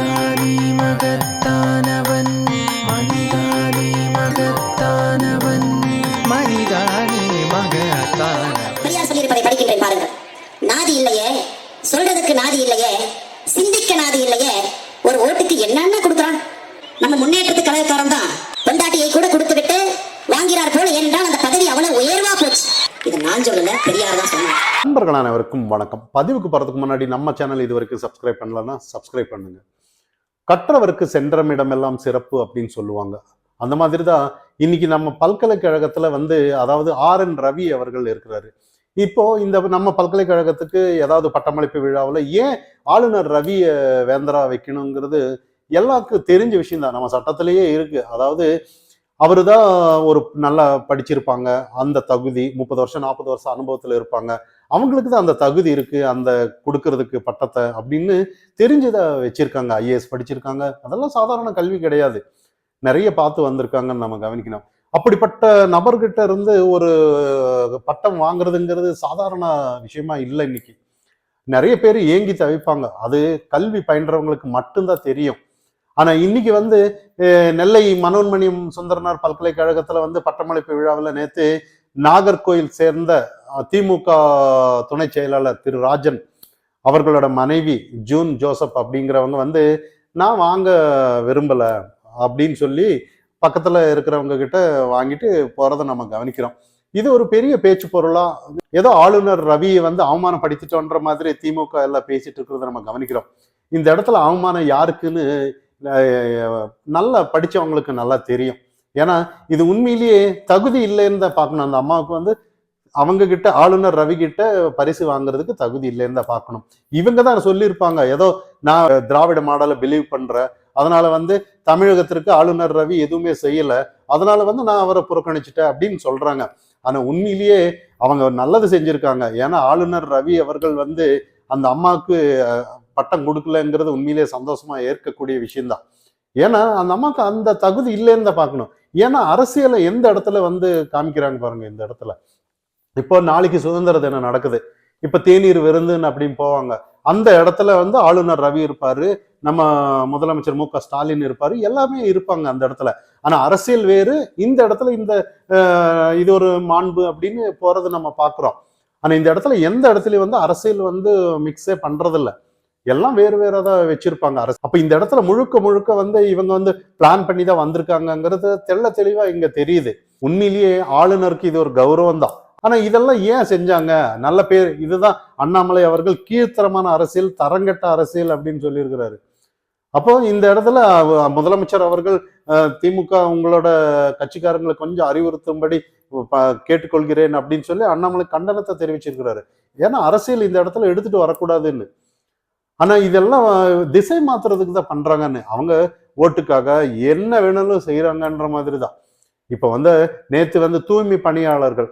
மனிதானே மகத்தானவன். மனிதானே மகத்தானவன். மனிதானே மகத்தானவன். பெரியார் சொல்லியிருப்பதை படிக்கின்றேன் பாருங்கள். நாதி இல்லையே சொல்றதுக்கு நாதி இல்லையே சிந்திக்க நாதி இல்லையே ஒரு ஓட்டுக்கு என்னென்ன கொடுக்குறான்? நம்ம முன்னேற்றத்து கழகக்காரன் தான். பொண்டாட்டியை கூட கொடுத்து விட்டு வாங்கிறார் போல ஏனென்றால் அந்த பதவி அவ்வளவு உயர்வா போச்சு. இது நான் சொல்லல பெரியார் தான் சொன்னார். நண்பர்கள் அனைவருக்கும் வணக்கம். பதிவுக்கு போறதுக்கு முன்னாடி நம்ம சேனல் இது வரைக்கும் சப்ஸ்கிரைப் பண்ணலன்னா சப்ஸ்கிரைப் பண்ணுங்க. கற்றவருக்கு சென்றமிடமெல்லாம் சிறப்பு அப்படின்னு சொல்லுவாங்க. அந்த மாதிரி தான் இன்னைக்கு நம்ம பல்கலைக்கழகத்துல வந்து அதாவது ஆர் என் ரவி அவர்கள் இருக்கிறாரு. இப்போ இந்த நம்ம பல்கலைக்கழகத்துக்கு ஏதாவது பட்டமளிப்பு விழாவில் ஏன் ஆளுநர் ரவி வேந்தரா வைக்கணுங்கிறது எல்லாருக்கும் தெரிஞ்ச விஷயம் தான். நம்ம சட்டத்திலேயே இருக்கு. அதாவது அவரு தான் ஒரு நல்லா படிச்சிருப்பாங்க. அந்த தகுதி முப்பது வருஷம் நாற்பது வருஷம் அனுபவத்தில் இருப்பாங்க. அவங்களுக்கு தான் அந்த தகுதி இருக்கு அந்த கொடுக்கறதுக்கு பட்டத்தை அப்படின்னு தெரிஞ்சதை வச்சிருக்காங்க ஐஏஎஸ் படிச்சிருக்காங்க. அதெல்லாம் சாதாரண கல்வி கிடையாது. நிறைய பார்த்து வந்திருக்காங்கன்னு நம்ம கவனிக்கணும். அப்படிப்பட்ட நபர்கிட்ட இருந்து ஒரு பட்டம் வாங்குறதுங்கிறது சாதாரண விஷயமா இல்லை இன்னைக்கு. நிறைய பேர் ஏங்கி தவிப்பாங்க அது கல்வி பயின்றவங்களுக்கு மட்டும்தான் தெரியும். ஆனா இன்னைக்கு வந்து நெல்லை மனோன்மணியம் சுந்தரனார் பல்கலைக்கழகத்துல வந்து பட்டமளிப்பு விழாவில் நேத்து நாகர்கோயில் சேர்ந்த திமுக துணை செயலாளர் திரு ராஜன் அவர்களோட மனைவி ஜூன் ஜோசப் அப்படிங்கிறவங்க வந்து நான் வாங்க விரும்பல அப்படின்னு சொல்லி பக்கத்துல இருக்கிறவங்க கிட்ட வாங்கிட்டு போறதை நம்ம கவனிக்கிறோம். இது ஒரு பெரிய பேச்சு பொருளா ஏதோ ஆளுநர் ரவியை வந்து அவமானப்படுத்திட்டோன்ற மாதிரி திமுக எல்லாம் பேசிட்டு இருக்கிறத நம்ம கவனிக்கிறோம். இந்த இடத்துல அவமானம் யாருக்குன்னு நல்லா படிச்சவங்களுக்கு நல்லா தெரியும். ஏன்னா இது உண்மையிலேயே தகுதி இல்லைன்னு தான் பார்க்கணும். அந்த அம்மாவுக்கு வந்து அவங்க கிட்ட ஆளுநர் ரவி கிட்ட பரிசு வாங்குறதுக்கு தகுதி இல்லைன்னு தான் பார்க்கணும். இவங்க தான் சொல்லியிருப்பாங்க. ஏதோ நான் திராவிட மாடலை பிலீவ் பண்றேன். அதனால வந்து தமிழகத்திற்கு ஆளுநர் ரவி எதுவுமே செய்யல. அதனால வந்து நான் அவரை புறக்கணிச்சிட்டேன் அப்படின்னு சொல்றாங்க. ஆனா உண்மையிலேயே அவங்க நல்லது செஞ்சிருக்காங்க. ஏன்னா ஆளுநர் ரவி அவர்கள் வந்து அந்த அம்மாவுக்கு பட்டம் கொடுக்கலங்கிறது உண்மையிலேயே சந்தோஷமா ஏற்கக்கூடிய விஷயம்தான். ஏன்னா அந்த அம்மாவுக்கு அந்த தகுதி இல்லைன்னு தான் பார்க்கணும். ஏன்னா அரசியலை எந்த இடத்துல வந்து காமிக்கிறாங்க பாருங்க இந்த இடத்துல. இப்போ நாளைக்கு சுதந்திர தினம் நடக்குது? இப்போ தேநீர் விருந்துன்னு அப்படின்னு போவாங்க. அந்த இடத்துல வந்து ஆளுநர் ரவி இருப்பாரு நம்ம முதலமைச்சர் மு க ஸ்டாலின் இருப்பாரு எல்லாமே இருப்பாங்க அந்த இடத்துல. ஆனா அரசியல் வேறு இந்த இடத்துல இந்த இது ஒரு மாண்பு அப்படின்னு போறது நம்ம பாக்குறோம் ஆனா இந்த இடத்துல எந்த இடத்துலயும் வந்து அரசியல் வந்து மிக்ஸே பண்றதில்லை. எல்லாம் வேறு வேற தான் வச்சிருப்பாங்க அரசு. அப்ப இந்த இடத்துல முழுக்க முழுக்க வந்து இவங்க வந்து பிளான் பண்ணி தான் வந்திருக்காங்கங்கிறது தெள்ள தெளிவா இங்க தெரியுது. உண்மையிலேயே ஆளுநருக்கு இது ஒரு கௌரவம் தான். ஆனா இதெல்லாம் ஏன் செஞ்சாங்க? நல்ல பேர் இதுதான் அண்ணாமலை அவர்கள் கீழ்த்தரமான அரசியல் தரங்கட்ட அரசியல் அப்படின்னு சொல்லியிருக்கிறாரு. அப்போ இந்த இடத்துல முதலமைச்சர் அவர்கள் திமுக உங்களோட கட்சிக்காரங்களை கொஞ்சம் அறிவுறுத்தும்படி கேட்டுக்கொள்கிறேன் அப்படின்னு சொல்லி அண்ணாமலை கண்டனத்தை தெரிவிச்சிருக்கிறாரு. ஏன்னா அரசியல் இந்த இடத்துல எடுத்துட்டு வரக்கூடாதுன்னு. ஆனால் இதெல்லாம் திசை மாத்துறதுக்கு தான் பண்ணுறாங்கன்னு அவங்க ஓட்டுக்காக என்ன வேணாலும் செய்கிறாங்கன்ற மாதிரி தான் இப்போ வந்து நேற்று வந்து தூய்மை பணியாளர்கள்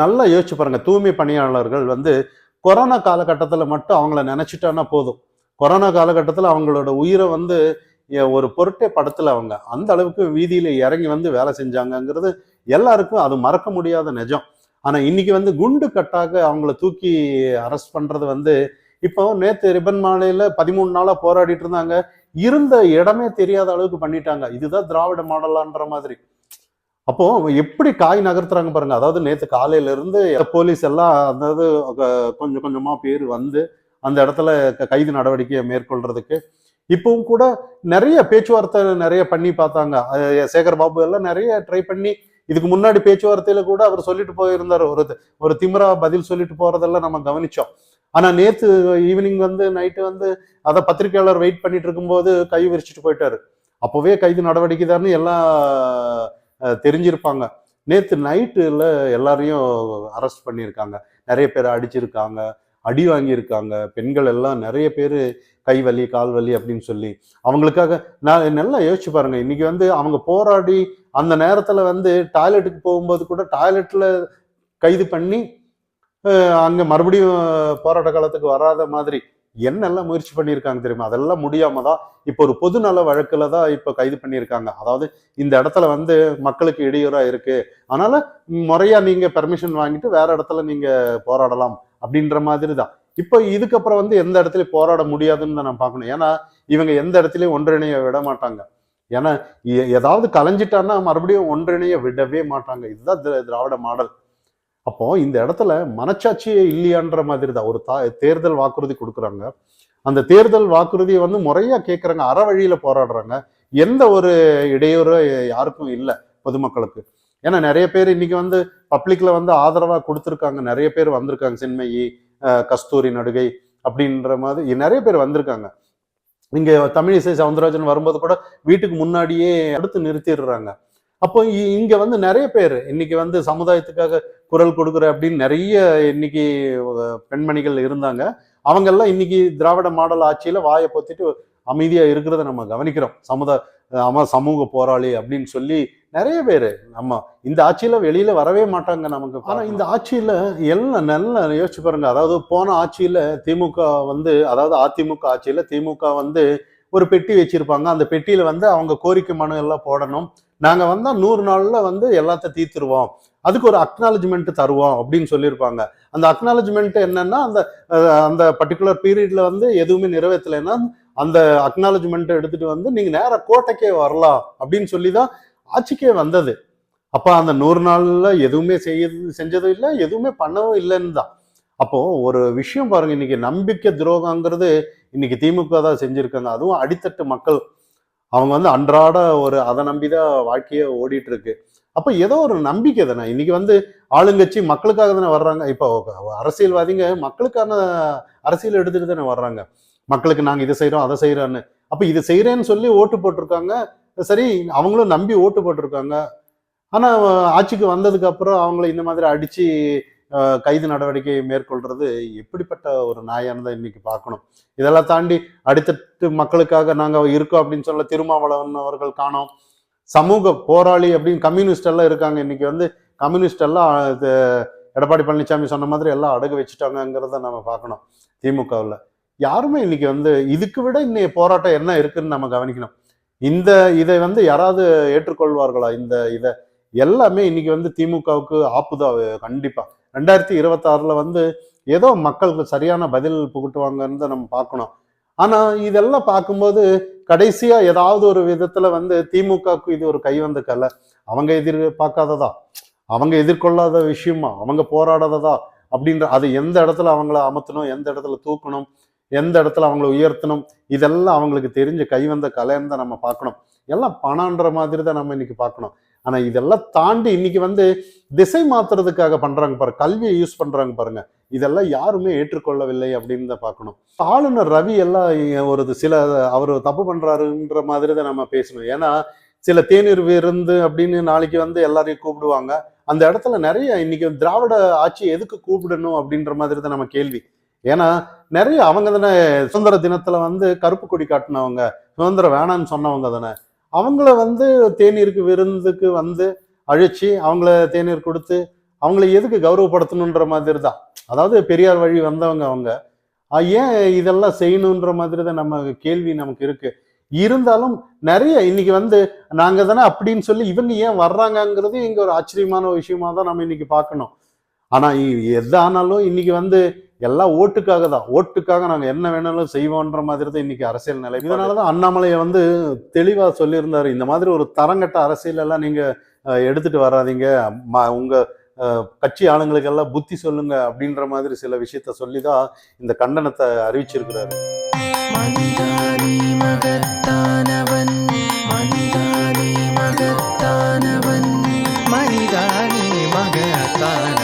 நல்லா யோசிச்சு பாருங்க. தூய்மை பணியாளர்கள் வந்து கொரோனா காலகட்டத்தில் மட்டும் அவங்கள நினச்சிட்டானா போதும். கொரோனா காலகட்டத்தில் அவங்களோட உயிரை வந்து ஒரு பொருட்டே படத்தில் அவங்க. அந்த அளவுக்கு வீதியில் இறங்கி வந்து வேலை செஞ்சாங்கங்கிறது எல்லாருக்கும் அது மறக்க முடியாத நிஜம். ஆனால் இன்னைக்கு வந்து குண்டு கட்டாக அவங்கள தூக்கி அரெஸ்ட் பண்ணுறது வந்து இப்போ நேற்று ரிபன் மாலையில் பதிமூணு நாளாக போராடிட்டு இருந்தாங்க. இருந்த இடமே தெரியாத அளவுக்கு பண்ணிட்டாங்க. இதுதான் திராவிட மாடலான்ற மாதிரி. அப்போ எப்படி காய் நகர்த்துறாங்க பாருங்க. அதாவது நேற்று காலையில இருந்து போலீஸ் எல்லாம் அதாவது கொஞ்சம் கொஞ்சமா பேர் வந்து அந்த இடத்துல க- கைது நடவடிக்கையை மேற்கொள்றதுக்கு. இப்பவும் கூட நிறைய பேச்சுவார்த்தை நிறைய பண்ணி பார்த்தாங்க. சேகர் பாபு எல்லாம் நிறைய ட்ரை பண்ணி இதுக்கு முன்னாடி பேச்சுவார்த்தையில கூட அவர் சொல்லிட்டு போயிருந்தார். ஒரு ஒரு திமிரா பதில் சொல்லிட்டு போறதெல்லாம் நம்ம கவனிச்சோம். ஆனா நேத்து ஈவினிங் வந்து நைட்டு வந்து அதை பத்திரிகையாளர் வெயிட் பண்ணிட்டு இருக்கும்போது கை விரிச்சிட்டு போயிட்டாரு. அப்போவே கைது நடவடிக்கை தான்னு எல்லாம் தெரிஞ்சிருப்பாங்க. நேத்து நைட்டுல எல்லாரையும் அரெஸ்ட் பண்ணியிருக்காங்க. நிறைய பேர் அடிச்சிருக்காங்க அடி வாங்கியிருக்காங்க. பெண்கள் எல்லாம் நிறைய பேர் கை வலி கால் வலி அப்படின்னு சொல்லி. அவங்களுக்காக நான் நல்லா யோசிச்சு பாருங்க. இன்னைக்கு வந்து அவங்க போராடி அந்த நேரத்துல வந்து டாய்லெட்டுக்கு போகும்போது கூட டாய்லெட்ல கைது பண்ணி அங்கே மறுபடியும் போராட்ட காலத்துக்கு வராத மாதிரி என்னெல்லாம் முயற்சி பண்ணியிருக்காங்க தெரியுமா? அதெல்லாம் முடியாம தான் இப்போ ஒரு பொதுநல வழக்கில் தான் இப்போ கைது பண்ணியிருக்காங்க. அதாவது இந்த இடத்துல வந்து மக்களுக்கு இடையூறாக இருக்கு. அதனால முறையா நீங்க பெர்மிஷன் வாங்கிட்டு வேற இடத்துல நீங்க போராடலாம் அப்படின்ற மாதிரி தான். இப்போ இதுக்கப்புறம் வந்து எந்த இடத்துலையும் போராட முடியாதுன்னு தான் நான் பார்க்கணும். ஏன்னா இவங்க எந்த இடத்துலையும் ஒன்றிணைய விட மாட்டாங்க. ஏன்னா எ- ஏதாவது கலைஞ்சிட்டான்னா மறுபடியும் ஒன்றிணைய விடவே மாட்டாங்க. இதுதான் திராவிட மாடல். அப்போ இந்த இடத்துல மனச்சாட்சியே இல்லையான்ற மாதிரி தான் ஒரு தா தேர்தல் வாக்குறுதி கொடுக்குறாங்க. அந்த தேர்தல் வாக்குறுதியை வந்து முறையா கேட்குறாங்க அற வழியில போராடுறாங்க. எந்த ஒரு இடையூறு யாருக்கும் இல்லை பொதுமக்களுக்கு. ஏன்னா நிறைய பேர் இன்னைக்கு வந்து பப்ளிக்ல வந்து ஆதரவா கொடுத்துருக்காங்க. நிறைய பேர் வந்திருக்காங்க. சின்மயி கஸ்தூரி நடுகை அப்படின்ற மாதிரி நிறைய பேர் வந்திருக்காங்க. இங்க தமிழிசை சவுந்தரராஜன் வரும்போது கூட வீட்டுக்கு முன்னாடியே அடுத்து நிறுத்திடுறாங்க. அப்போ இங்க வந்து நிறைய பேர் இன்னைக்கு வந்து சமுதாயத்துக்காக குரல் கொடுக்குற அப்படின்னு நிறைய இன்னைக்கு பெண்மணிகள் இருந்தாங்க. அவங்க எல்லாம் இன்னைக்கு திராவிட மாடல் ஆட்சியில வாயை பொத்திட்டு அமைதியா இருக்கிறத நம்ம கவனிக்கிறோம். சமுதாய ஆமா சமூக போராளி அப்படின்னு சொல்லி நிறைய பேர் நம்ம இந்த ஆட்சியில வெளியில வரவே மாட்டாங்க நமக்கு. ஆனா இந்த ஆட்சியில எல்லாம் நல்லா யோசிச்சு பாருங்க. அதாவது போன ஆட்சியில திமுக வந்து அதாவது அதிமுக ஆட்சியில திமுக வந்து ஒரு பெட்டி வச்சிருப்பாங்க. அந்த பெட்டியில வந்து அவங்க கோரிக்கை மனு எல்லாம் போடணும். நாங்க வந்தா நூறு நாள்ல வந்து எல்லாத்தையும் தீர்த்துருவோம். அதுக்கு ஒரு அக்னாலஜ்மெண்ட் தருவோம் அப்படின்னு சொல்லியிருப்பாங்க. அந்த அக்னாலஜ்மெண்ட் என்னன்னா அந்த அந்த பர்டிகுலர் பீரியட்ல வந்து எதுவுமே நிறைவேற்றலைன்னா அந்த அக்னாலஜ்மெண்ட் எடுத்துட்டு வந்து நீங்க நேராக கோட்டைக்கே வரலாம் அப்படின்னு சொல்லி தான் ஆட்சிக்கே வந்தது. அப்ப அந்த நூறு நாள்ல எதுவுமே செய்யது செஞ்சதும் இல்லை எதுவுமே பண்ணவும் இல்லைன்னு தான். அப்போ ஒரு விஷயம் பாருங்க இன்னைக்கு நம்பிக்கை துரோகங்கிறது இன்னைக்கு திமுக தான் செஞ்சிருக்காங்க. அதுவும் அடித்தட்டு மக்கள். அவங்க வந்து அன்றாட ஒரு அதை நம்பி தான் ஓடிட்டு இருக்கு அப்போ ஏதோ ஒரு நம்பிக்கை தானே. இன்னைக்கு வந்து ஆளுங்கட்சி மக்களுக்காக தானே வர்றாங்க. இப்போ அரசியல்வாதிங்க மக்களுக்கான அரசியல் எடுத்துட்டு தானே வர்றாங்க. மக்களுக்கு நாங்கள் இதை செய்கிறோம் அதை செய்கிறோன்னு அப்போ இது செய்கிறேன்னு சொல்லி ஓட்டு போட்டிருக்காங்க. சரி அவங்களும் நம்பி ஓட்டு போட்டிருக்காங்க. ஆனால் ஆட்சிக்கு வந்ததுக்கு அப்புறம் அவங்கள இந்த மாதிரி அடித்து கைது நடவடிக்கை மேற்கொள்றது எப்படிப்பட்ட ஒரு நாயானதை இன்னைக்கு பார்க்கணும். இதெல்லாம் தாண்டி அடுத்தட்டு மக்களுக்காக நாங்கள் இருக்கோம் அப்படின்னு சொல்ல திருமாவளவன் அவர்கள் காணோம். சமூக போராளி அப்படின்னு கம்யூனிஸ்ட் எல்லாம் இருக்காங்க. இன்னைக்கு வந்து கம்யூனிஸ்ட் எல்லாம் இது எடப்பாடி பழனிசாமி சொன்ன மாதிரி எல்லாம் அடகு வச்சுட்டாங்கங்கிறத நம்ம பார்க்கணும் திமுகவில். யாருமே இன்னைக்கு வந்து இதுக்கு விட இன்னைய போராட்டம் என்ன இருக்குன்னு நம்ம கவனிக்கணும். இந்த இதை வந்து யாராவது ஏற்றுக்கொள்வார்களா? இந்த இதை எல்லாமே இன்னைக்கு வந்து திமுகவுக்கு ஆப்புதான் கண்டிப்பா. ரெண்டாயிரத்தி இருபத்தாறுல வந்து ஏதோ மக்களுக்கு சரியான பதில் புகட்டுவாங்கன்னு நம்ம பார்க்கணும். ஆனா இதெல்லாம் பார்க்கும்போது கடைசியா ஏதாவது ஒரு விதத்துல வந்து திமுகவுக்கு இது ஒரு கைவந்த கலை. அவங்க எதிர்பார்க்காததா? அவங்க எதிர்கொள்ளாத விஷயமா? அவங்க போராடாததா? அப்படின்ற அது எந்த இடத்துல அவங்கள அமர்த்தணும்? எந்த இடத்துல தூக்கணும்? எந்த இடத்துல அவங்கள உயர்த்தணும்? இதெல்லாம் அவங்களுக்கு தெரிஞ்ச கைவந்த கலைன்னு தான் நம்ம பார்க்கணும். எல்லாம் பணம்ன்ற மாதிரி தான் நம்ம இன்னைக்கு பார்க்கணும். ஆனா இதெல்லாம் தாண்டி இன்னைக்கு வந்து திசை மாத்துறதுக்காக பண்றாங்க பாருங்க கல்வியை யூஸ் பண்றாங்க பாருங்க. இதெல்லாம் யாருமே ஏற்றுக்கொள்ளவில்லை அப்படின்னு தான் பார்க்கணும். ஆளுநர் ரவி எல்லாம் ஒரு சில அவர் தப்பு பண்றாருன்ற மாதிரி தான் நம்ம பேசணும். ஏன்னா சில தேநீர் விருந்து அப்படின்னு நாளைக்கு வந்து எல்லாரையும் கூப்பிடுவாங்க. அந்த இடத்துல நிறைய இன்னைக்கு திராவிட ஆட்சி எதுக்கு கூப்பிடணும் அப்படின்ற மாதிரி தான் நம்ம கேள்வி. ஏன்னா நிறைய அவங்க தானே சுதந்திர தினத்துல வந்து கருப்பு கொடி காட்டினவங்க சுதந்திரம் வேணாம்னு சொன்னவங்க தானே. அவங்கள வந்து தேநீருக்கு விருந்துக்கு வந்து அழைச்சி அவங்கள தேநீர் கொடுத்து அவங்கள எதுக்கு கௌரவப்படுத்தணுன்ற மாதிரி தான் அதாவது பெரியார் வழி வந்தவங்க அவங்க. ஏன் இதெல்லாம் செய்யணுன்ற மாதிரி தான் நம்ம கேள்வி நமக்கு இருக்கு. இருந்தாலும் நிறைய இன்னைக்கு வந்து நாங்க தானே அப்படின்னு சொல்லி இவங்க ஏன் வர்றாங்கங்கிறது இங்க ஒரு ஆச்சரியமான விஷயமா தான் நம்ம இன்னைக்கு பார்க்கணும். ஆனா எது எதானாலும் இன்னைக்கு வந்து எல்லாம் ஓட்டுக்காக தான். ஓட்டுக்காக நாங்கள் என்ன வேணாலும் செய்வோன்ற மாதிரி தான் இன்னைக்கு அரசியல் நிலை. இதனால தான் அண்ணாமலையை வந்து தெளிவாக சொல்லியிருந்தாரு. இந்த மாதிரி ஒரு தரங்கட்ட அரசியலெல்லாம் நீங்கள் எடுத்துட்டு வராதீங்க. ம- உங்கள் கட்சி ஆளுங்களுக்கெல்லாம் புத்தி சொல்லுங்க அப்படின்ற மாதிரி சில விஷயத்த சொல்லி தான் இந்த கண்டனத்தை அறிவிச்சிருக்கிறாரு. மகத்தானவன் மகத்தானவன் மனிதானி மகத்தானவன்.